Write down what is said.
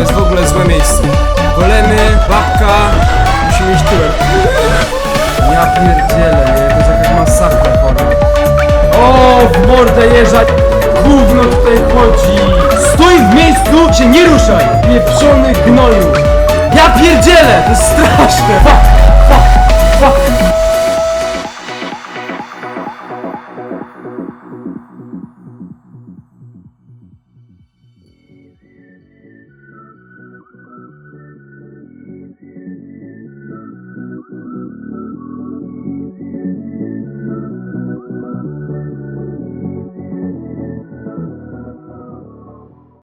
to jest w ogóle złe miejsce. Golemy, babka, musimy iść tyłem. Ja pierdzielę, nie? To jest jakaś masakra chora. O, w mordę jeżdżać! Gówno tutaj chodzi! Stój w miejscu, się nie ruszaj! Pieprzony gnoju! Ja pierdzielę! To jest straszne! Fuck, fuck, fuck!